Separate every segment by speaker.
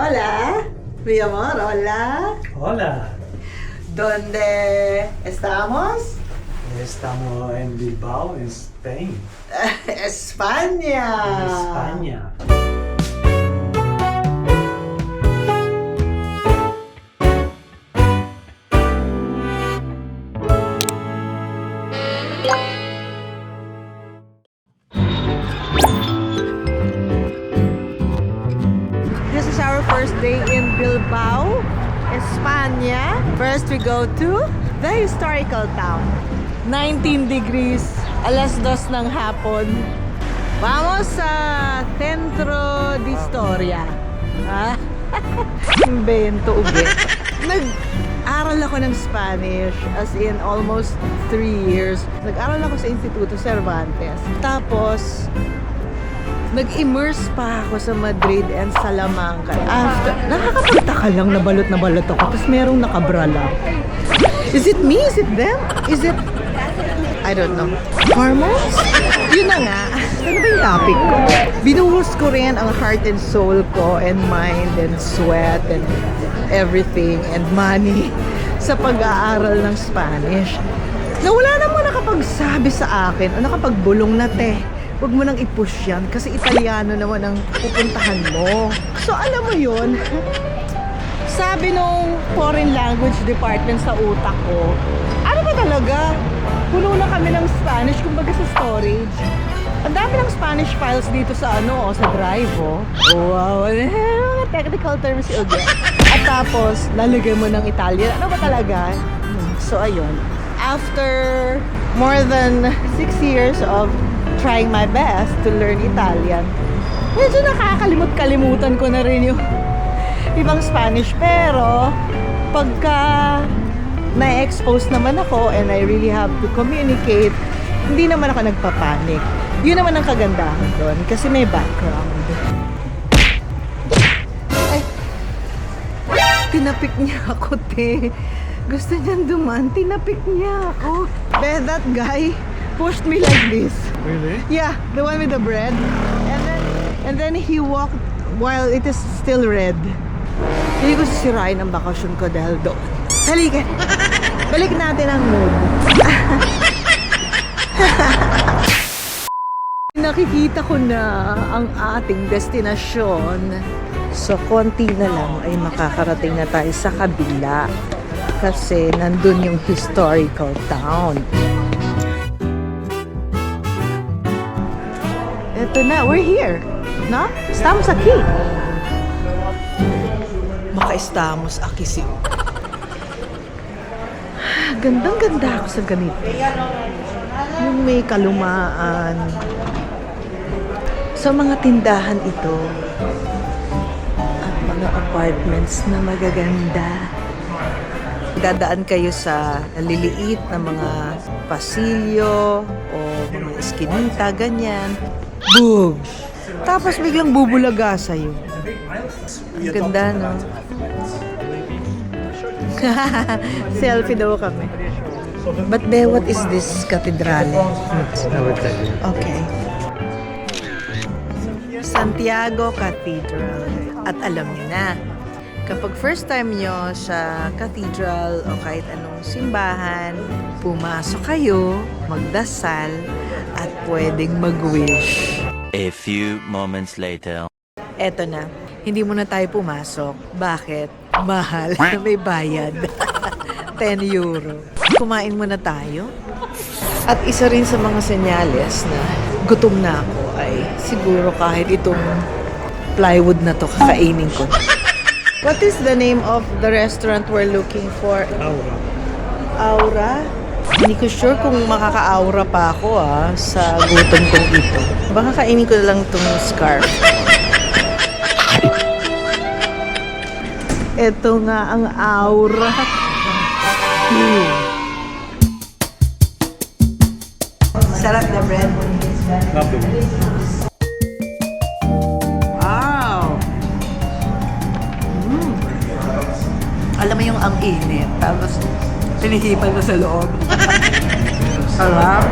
Speaker 1: Hola, mi amor, hola.
Speaker 2: Hola,
Speaker 1: ¿Dónde estamos?
Speaker 2: estamos en Bilbao, en Spain,
Speaker 1: España.
Speaker 2: en España.
Speaker 1: Go to the historical town. 19 degrees, alas dos ng hapon. Vamos sa Centro de Historia. Ah, Invento ubi. Nag-aral ako ng Spanish as in almost three years. Nag-aral ako sa Instituto Cervantes. Tapos, Nag-immerse pa ako sa Madrid and Salamanca. After, nakakapagtaka lang na balot na balot ako. Tapos merong nakabra lang. Is it me? Is it them? Is it... I don't know. Hormones? Yun na nga. Ano ba yung topic ko? Binuhos ko rin ang heart and soul ko and mind and sweat and everything and money sa pag-aaral ng Spanish. Na wala namang nakapagsabi sa akin o nakapagbulong na te. Huwag mo nang i-push yan kasi Italiano naman ang pupuntahan mo. So alam mo yun, sabi nung foreign language department sa utak ko, ano ba talaga? Puno na kami ng Spanish, kumbaga sa storage. Ang dami ng Spanish files dito sa ano, oh, sa drive, oh. Wow, mga technical terms Uge. At tapos, lalagay mo ng Italian. Ano ba talaga? So, ayun. After more than six years of trying my best to learn Italian, medyo nakakalimut-kalimutan ko na rin yung ibang Spanish. Pero, pagka na-expose naman ako and I really have to communicate, hindi naman ako nagpapanik. Yun naman ang kagandahan doon kasi may background. Ay, tinapik niya ako, te. Gusto niyang duman, tinapik niya ako. Be, that guy pushed me like this.
Speaker 2: Really?
Speaker 1: Yeah, the one with the bread. And then, and then he walked while it is still red. Hindi ko sisirain ang bakasyon ko dahil doon. Halika. Balik natin ang mood. Nakikita ko na ang ating destinasyon. So, konti na lang ay makakarating na tayo sa kabila. Kasi nandun yung historical town. Eto na, we're here. No? Estamos aquí. Maka-estamos aquí si Gandang-ganda ako sa ganito. Yung may kalumaan. Sa mga tindahan ito. At mga apartments na magaganda. Dadaan kayo sa liliit na mga pasilyo o mga eskinita, ganyan. Boom! Tapos biglang bubulaga sa'yo. Ang Ganda, no? Selfie daw kami. But there, what is this
Speaker 2: you.
Speaker 1: Okay. Santiago Cathedral. At alam niyo na, kapag first time nyo sa cathedral o kahit anong simbahan, pumasok kayo, magdasal, pwedeng mag-wish.
Speaker 3: A few moments later.
Speaker 1: Eto na, hindi muna tayo pumasok. Bakit? Mahal. May bayad. 10 euro. Kumain muna tayo. At isa rin sa mga senyales na gutom na ako ay siguro kahit itong plywood na to kakainin ko. What is the name of the restaurant we're looking for?
Speaker 2: Aura.
Speaker 1: Aura? Hindi ko sure kung makaka-aura pa ako ah, sa gutom kong ito. Baka kainin ko lang itong scarf. Ito nga ang aura. Hmm. Sarap na bread. Wow! Mm. Alam mo yung ang init, tapos pinihipan mo sa loob. Sarap.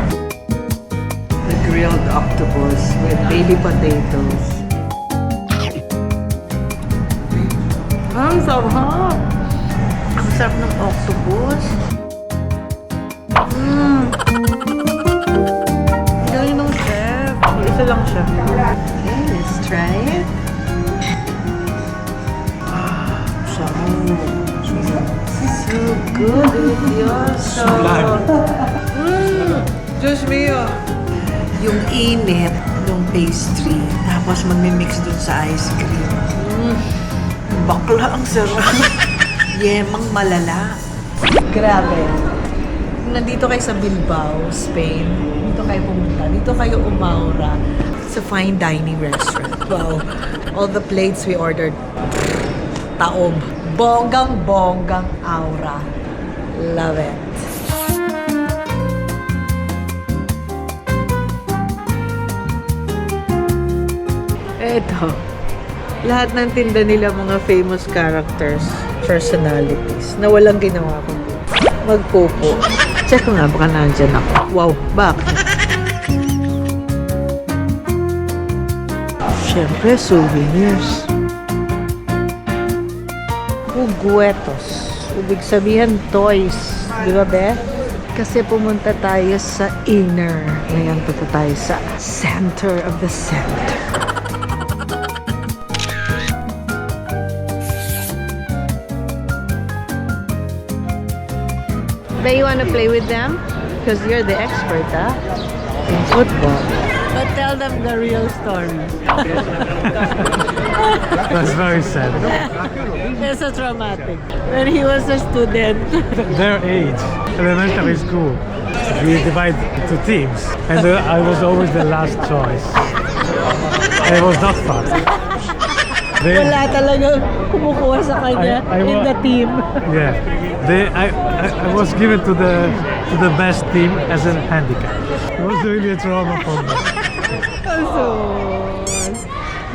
Speaker 1: The grilled octopus with baby potatoes. Ang sarap! Ang sarap ng octopus. Mmm! Galing ng chef. Isa lang siya. Okay, let's try it. So good, delicioso. Mmm! Diyos mio. Yung init ng pastry, tapos magmi-mix dun sa ice cream. Mm. Bakla ang sarap. Yemang malala. Grabe. Kung nandito kayo sa Bilbao, Spain, dito kayo pumunta, dito kayo umaura sa fine dining restaurant. Wow. All the plates we ordered, taob. Bonggang-bonggang aura. Love it. Eto. Lahat ng tinda nila mga famous characters, personalities, na walang ginawa kundi magpupo. Check ko nga, baka nandyan ako. Wow, bakit? Siyempre, souvenirs. Huguetos. Ibig sabihin, toys. Di ba, be? Kasi pumunta tayo sa inner. Ngayon, punta tayo sa center of the center. But you want to play with them? Because you're the expert, huh? In football. But tell them the real story.
Speaker 2: That's very sad.
Speaker 1: It's so traumatic. When he was a student.
Speaker 2: Their age, elementary school, we divide into teams, and uh, I was always the last choice. It was not fun. They,
Speaker 1: Wala talagang kumukuha sa kanya
Speaker 2: I- I
Speaker 1: in the team.
Speaker 2: yeah, they, I, I, I was given to the to the best team as a handicap. It was really a trauma for me.
Speaker 1: So,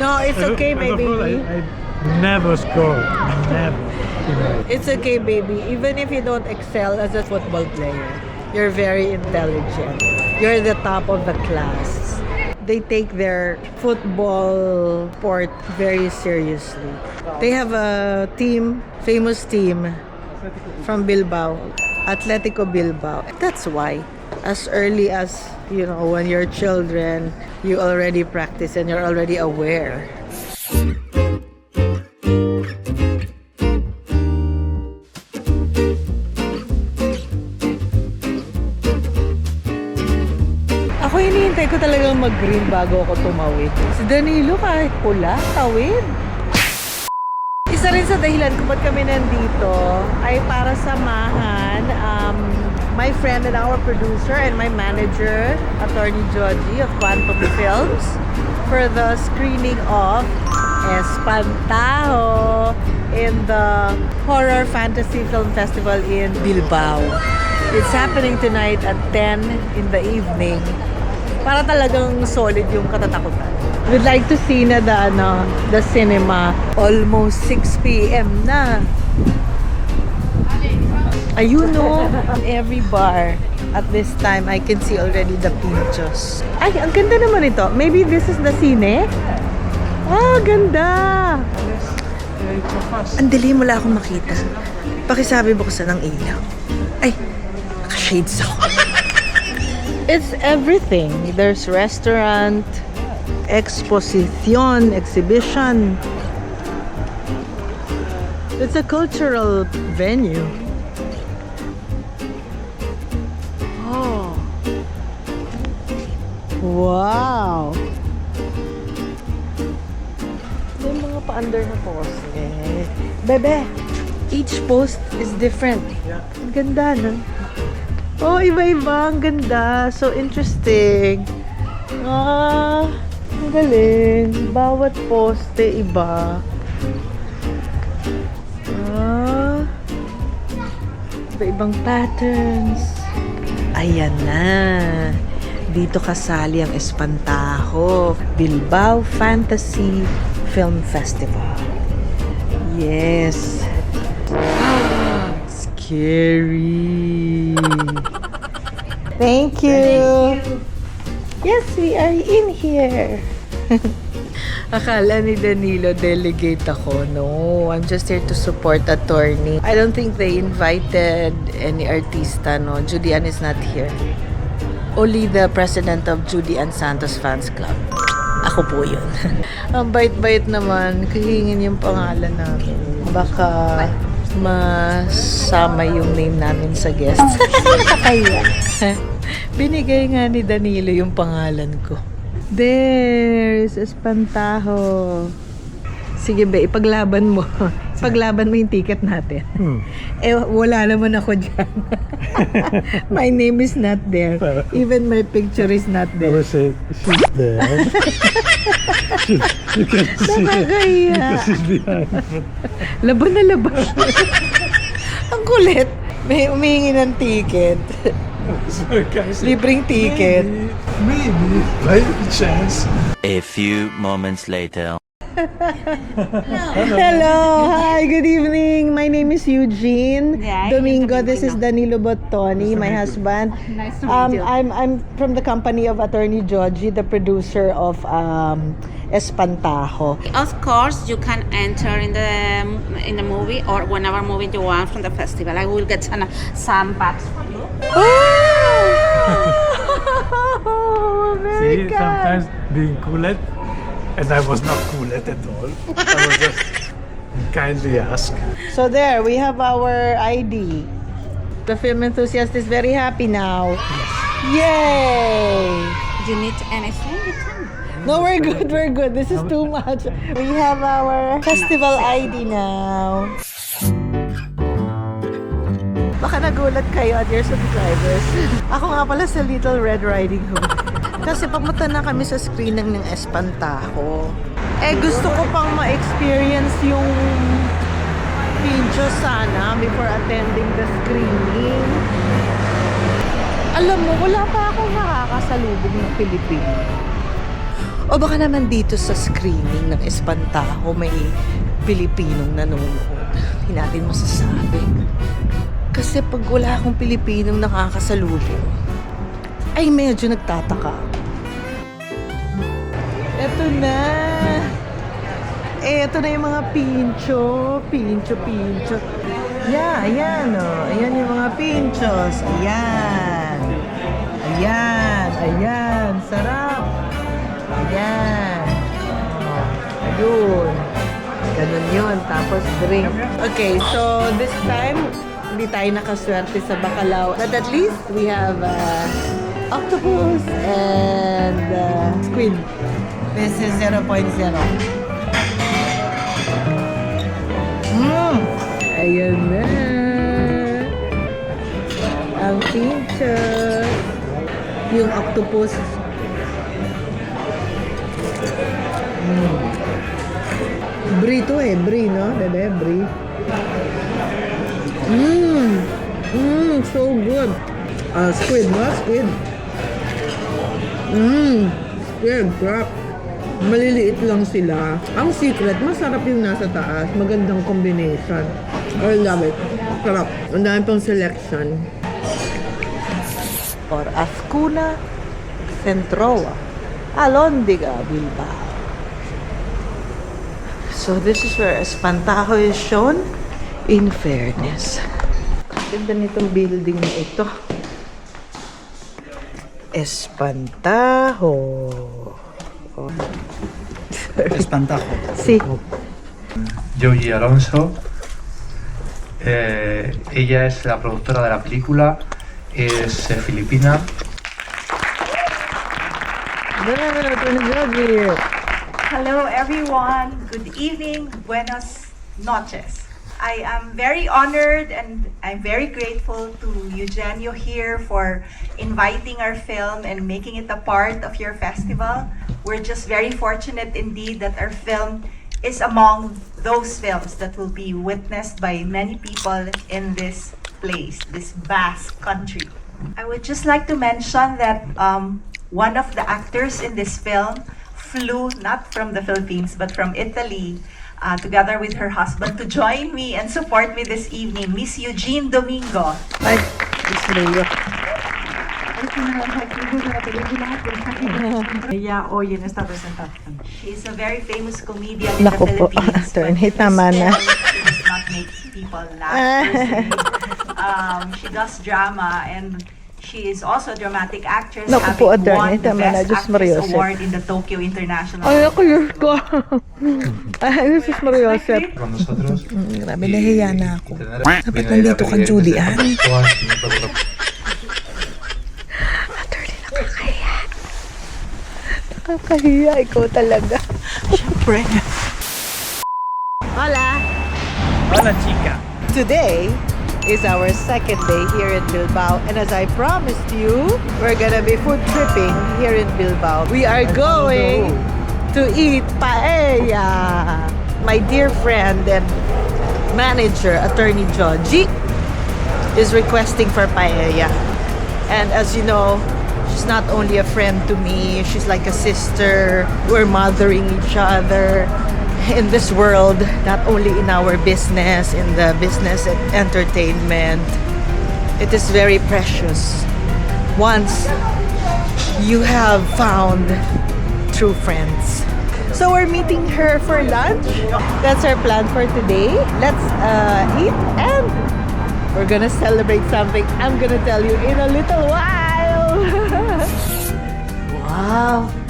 Speaker 1: no, it's okay, baby.
Speaker 2: I, I never scored.
Speaker 1: It's okay, baby. Even if you don't excel as a football player, you're very intelligent. You're the top of the class. They take their football sport very seriously. They have a team, famous team from Bilbao, Atletico Bilbao. That's why, as early as, you know, when you're children, you already practice and you're already aware. Mag-green bago ako tumawid. Si Danilo kahit pula, tawid. Isa rin sa dahilan kung ba't kami nandito ay para samahan um, my friend and our producer and my manager, Attorney Joji of Quantum Films for the screening of Espantajo in the Horror Fantasy Film Festival in Bilbao. It's happening tonight at 10 in the evening. Para talagang solid yung katatakutan. We'd like to see na the, ano, the cinema almost 6 p.m. na. Ayun no, every bar at this time I can see already the pinchos. Ay, ang ganda naman ito. Maybe this is the cine? Ah, ganda! Ang dilim, wala akong makita. Pakisabi buksan ng ilaw. Ay, naka-shades ako. It's everything. There's restaurant, exposition, exhibition. It's a cultural venue. Oh. Wow. May mga pa-under na post. Eh. Bebe, each post is different. Ang ganda, no? Oh, iba-iba. Ang ganda. So interesting. Ah, ang galing. Bawat poste iba. Ah, iba-ibang patterns. Ayan na. Dito kasali ang Espantajo Bilbao Fantasy Film Festival. Yes. Scary. Thank you. Yes, we are in here. Akala ni Danilo delegate ako. No, I'm just here to support attorney. I don't think they invited any artista, no. Judy Ann is not here. Only the president of Judy Ann Santos Fans Club. Ako po yun. Ang bait-bait naman. Kahingin yung pangalan namin. Baka masama yung name namin sa guest. Nakakaya. Binigay nga ni Danilo yung pangalan ko. There's Espantajo. Sige be, ipaglaban mo. Ipaglaban mo yung ticket natin.
Speaker 2: Hmm.
Speaker 1: Eh, wala naman ako dyan. my name is not there. Even my picture is not
Speaker 2: I
Speaker 1: there.
Speaker 2: would say she's there. You can see
Speaker 1: Nakakahiya.
Speaker 2: because she's behind.
Speaker 1: Laban na laban. Ang kulit. May umihingi ng ticket.
Speaker 2: So guys,
Speaker 1: Libreng ticket.
Speaker 2: maybe, maybe, by chance.
Speaker 3: A few moments later.
Speaker 1: Hello. Hi. Good evening. My name is Eugene
Speaker 4: Yeah,
Speaker 1: Domingo. This is Danilo Bottoni, my husband.
Speaker 4: Nice to meet
Speaker 1: Um,
Speaker 4: you.
Speaker 1: I'm I'm from the company of Attorney Georgie, the producer of um, Espantajo.
Speaker 4: Of course, you can enter in the in the movie or whenever movie you want from the festival. I will get some, some bags for you.
Speaker 1: Oh, very
Speaker 2: See, sometimes being cooled, and I was not cool at all. I was just kindly asked.
Speaker 1: So there, we have our ID. The film enthusiast is very happy now. Yay!
Speaker 4: Do You need anything? You can.
Speaker 1: No, we're good, we're good. This is too much. We have our festival ID now. Baka nagulat kayo at your subscribers. Ako nga pala sa Little Red Riding Hood. Kasi pamunta na kami sa screening ng Espantajo. Eh, gusto ko pang ma-experience yung Pincho sana before attending the screening. Alam mo, wala pa akong nakakasalubong ng Pilipino. O baka naman dito sa screening ng Espantajo may Pilipinong nanonood. Hindi natin masasabi. Kasi pag wala akong Pilipinong nakakasalubong, ay medyo nagtataka. Eto na. Ito na yung mga pincho. Pincho, pincho. Yeah, ayan o. Oh. Ayan yung mga pinchos. Ayan. Ayan, ayan. Sarap. Ayan. Oh, ayun. Ganun yun. Tapos drink. Okay, so this time, hindi tayo nakaswerte sa bacalao. But at least we have uh, octopus and uh, squid. This is 0.0. Mm. Ayan na. Ang picture. Yung octopus. Mm. Brie to eh. Brie, no? Bebe, brie. Mmm. Mmm, so good. Ah, squid, no? Squid. Mmm. Squid, crap. Maliliit lang sila. Ang secret, masarap yung nasa taas. Magandang combination. I love it. Sarap. Ang dami pang selection. For Ascuna, Centroa, Alondiga, Bilbao. So this is where Espantajo is shown in fairness. Ganda nitong building na ito. Espantajo.
Speaker 5: Espantajo.
Speaker 1: Sí.
Speaker 5: Yogi Alonso. Eh, ella es la productora de la película, es eh, filipina.
Speaker 6: Hello, everyone. Good evening. Buenos noches. I am very honored and I'm very grateful to Eugenio here for inviting our film and making it a part of your festival. We're just very fortunate indeed that our film is among those films that will be witnessed by many people in this place, this vast country. I would just like to mention that um, one of the actors in this film flew not from the Philippines but from Italy uh, together with her husband to join me and support me this evening, Miss Eugene Domingo.
Speaker 1: Ay, Miss Leo.
Speaker 7: Ella hoy en esta presentación.
Speaker 6: She's a very famous comedian in
Speaker 1: Naku
Speaker 6: the
Speaker 1: po,
Speaker 6: Philippines.
Speaker 1: attorney, tama na.
Speaker 6: She does not make people laugh. um, she does drama and she is also a dramatic actress
Speaker 1: Naku
Speaker 6: having
Speaker 1: po, attorney,
Speaker 6: won the
Speaker 1: tama na,
Speaker 6: Best
Speaker 1: Diyos
Speaker 6: Actress
Speaker 1: Mariosep.
Speaker 6: Award in the Tokyo International
Speaker 1: Ay, ako yun ko. Ay, Jesus Maria Joseph.
Speaker 5: Con nosotros.
Speaker 1: Grabe, nahiya na ako.
Speaker 5: Dapat nandito ka, Judy, ah?
Speaker 1: Nakakahiya, ikaw talaga. Siyempre. Hola!
Speaker 2: Hola, chica.
Speaker 1: Today is our second day here in Bilbao and as I promised you, we're gonna be food tripping here in Bilbao. We are going to eat paella. My dear friend and manager, Attorney Joji, is requesting for paella. And as you know, she's not only a friend to me, she's like a sister. We're mothering each other in this world, not only in our business, in the business and entertainment. It is very precious. Once you have found true friends. So we're meeting her for lunch. That's our plan for today. Let's uh, eat and we're gonna celebrate something I'm gonna tell you in a little while. wow!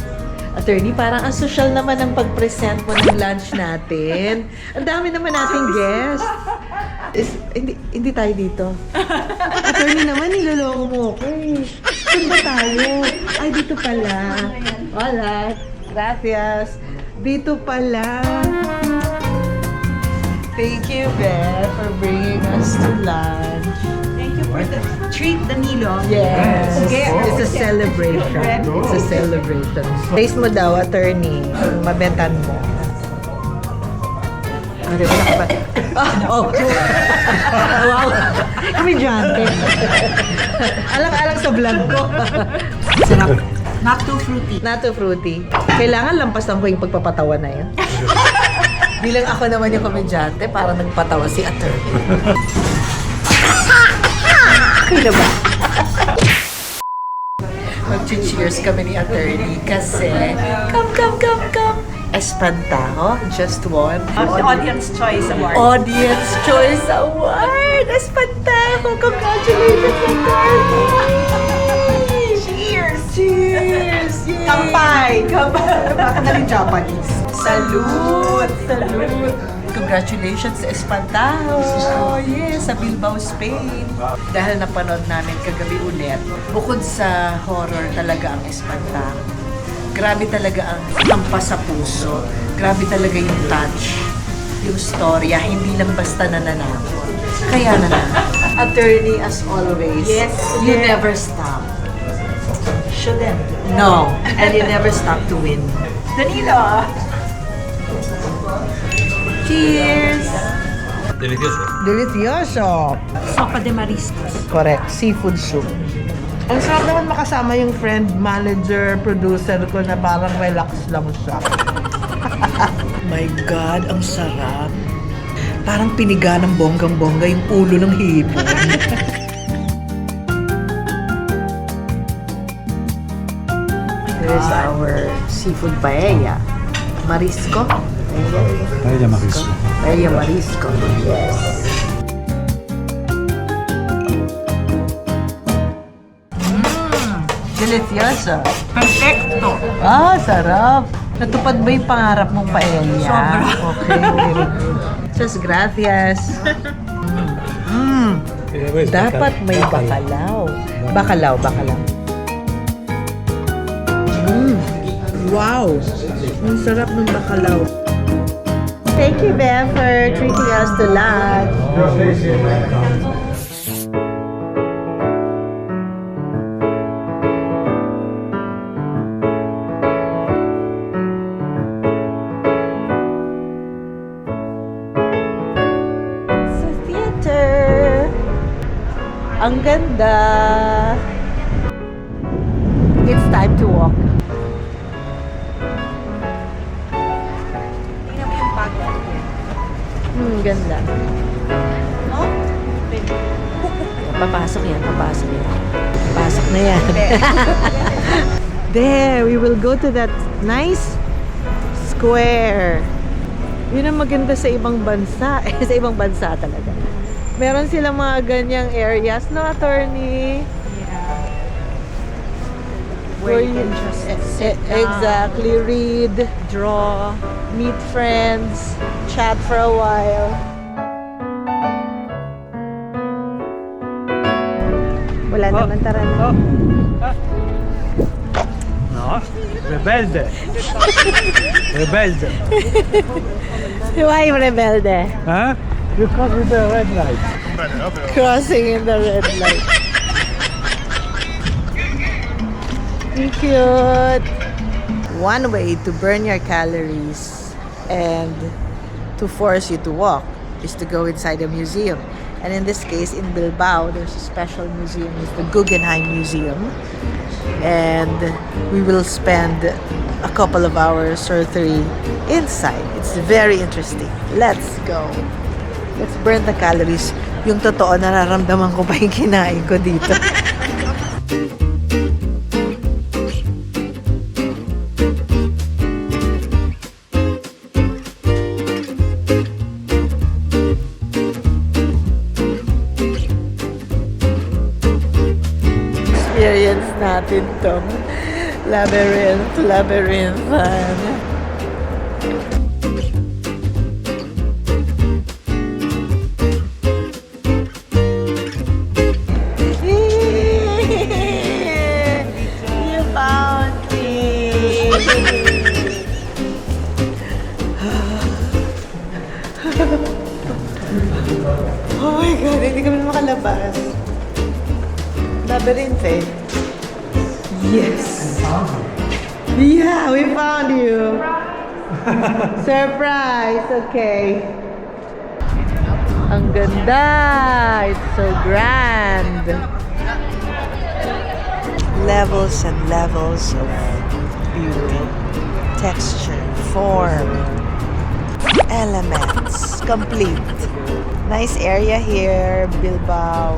Speaker 1: Attorney, parang ang social naman ang pag-present mo ng lunch natin. Ang dami naman nating guests. Is, hindi, hindi tayo dito. Attorney naman, niloloko mo ako eh. Saan ba tayo? Ay, dito pala. Hola. Gracias. Dito pala. Thank you, Beth, for bringing us to lunch.
Speaker 6: For the treat, Danilo.
Speaker 1: Yes.
Speaker 6: Okay.
Speaker 1: It's a celebration. It's a celebration. Taste mo daw, attorney. Mabentan mo. Di ba nakapa... Ah, oh. wow. Komedyante. Alang-alang sa vlog ko.
Speaker 6: Sarap. Not too fruity.
Speaker 1: Not too fruity. Kailangan lampasan ko yung pagpapatawa na yun. Bilang ako naman yung komedyante, para nagpatawa si attorney. Okay na ba? Mag-cheers kami ni attorney kasi come, come, come, come. Espantaho, just one.
Speaker 6: Audience Choice Award.
Speaker 1: Audience Choice Award! Espantaho! Congratulations, attorney! Cheers! Cheers! Yay!
Speaker 6: Kampay! Kampay!
Speaker 1: Baka na rin Japanese. Salute! Salute! Congratulations sa Espantajo! Oh, yes, sa Bilbao, Spain. Dahil napanood namin kagabi ulit, bukod sa horror talaga ang Espantajo. Grabe talaga ang hampas sa puso. Grabe talaga yung touch. Yung storya, hindi lang basta nananakot. Kaya na Attorney, as always,
Speaker 6: Yes,
Speaker 1: you never stop.
Speaker 6: Shouldn't.
Speaker 1: No, and you never stop to win.
Speaker 6: Danilo!
Speaker 1: Cheers! Delicioso. Delicioso.
Speaker 6: Sopa de mariscos.
Speaker 1: Correct. Seafood soup. Ang sarap naman makasama yung friend, manager, producer ko na parang relax lang siya. My God, ang sarap. Parang piniga ng bonggang-bongga yung ulo ng hipon. Here's our seafood paella. Marisco.
Speaker 2: Paella marisco.
Speaker 1: Paella marisco. Yes. Delicioso.
Speaker 6: Perfecto!
Speaker 1: Ah, sarap. Natupad ba yung pangarap mong paella?
Speaker 6: Sobra.
Speaker 1: Okay, very good. Just gracias. Mm. Dapat may bakalaw. Bakalaw, bakalaw. Mm. Wow! Ang sarap ng bakalaw. Thank you, Beth, for treating us to lunch. Sa theater. Ang ganda. It's time to walk. Ganda.
Speaker 6: No?
Speaker 1: Papasok yan, papasok yan. Pasok Ayan. There, we will go to that nice square. Yun ang maganda sa ibang bansa. Sa ibang bansa talaga. Meron silang mga ganyang areas, no, attorney?
Speaker 7: Where you can just sit down.
Speaker 1: Exactly. Ah. Read, draw, meet friends, chat for a while. Wala
Speaker 2: Oh.
Speaker 1: naman tara na.
Speaker 2: Oh. Ah. No, rebelde. rebelde.
Speaker 1: Why rebelde?
Speaker 2: Huh? You cross with the red light.
Speaker 1: Crossing in the red light. Cute. One way to burn your calories and to force you to walk is to go inside a museum. And in this case, in Bilbao, there's a special museum. It's the Guggenheim Museum. And we will spend a couple of hours or three inside. It's very interesting. Let's go. Let's burn the calories. Yung totoo, nararamdaman ko pa yung kinain ko dito. natin tong labyrinth, labyrinthan. You found me. oh my God, hindi kami makalabas. Labyrinth eh. Yes. I found you. Yeah, we found you. Surprise. Okay. Ang ganda. It's so grand. Levels and levels of beauty. Texture, form, elements. Complete. Nice area here, Bilbao.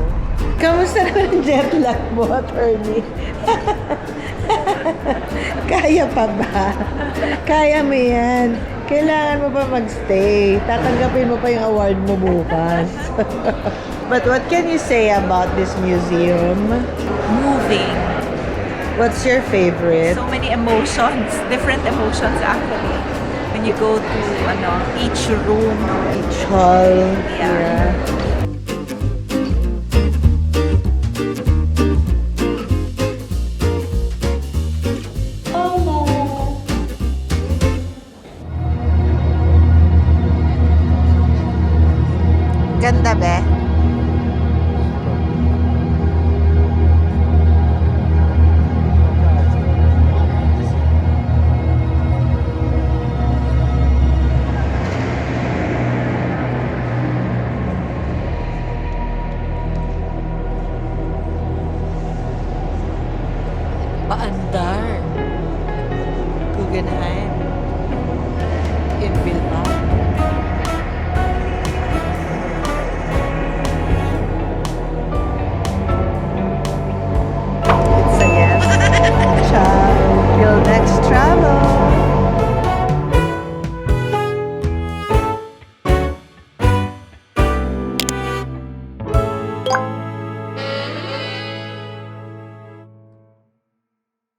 Speaker 1: Kamusta naman jet lag mo, attorney? Kaya pa ba? Kaya mo yan. Kailangan mo pa magstay. Tatanggapin mo pa yung award mo bukas. But what can you say about this museum?
Speaker 7: Moving.
Speaker 1: What's your favorite?
Speaker 7: So many emotions, different emotions actually. When you go to ano, each room.
Speaker 1: Each hall.
Speaker 7: Yeah.
Speaker 1: Ganda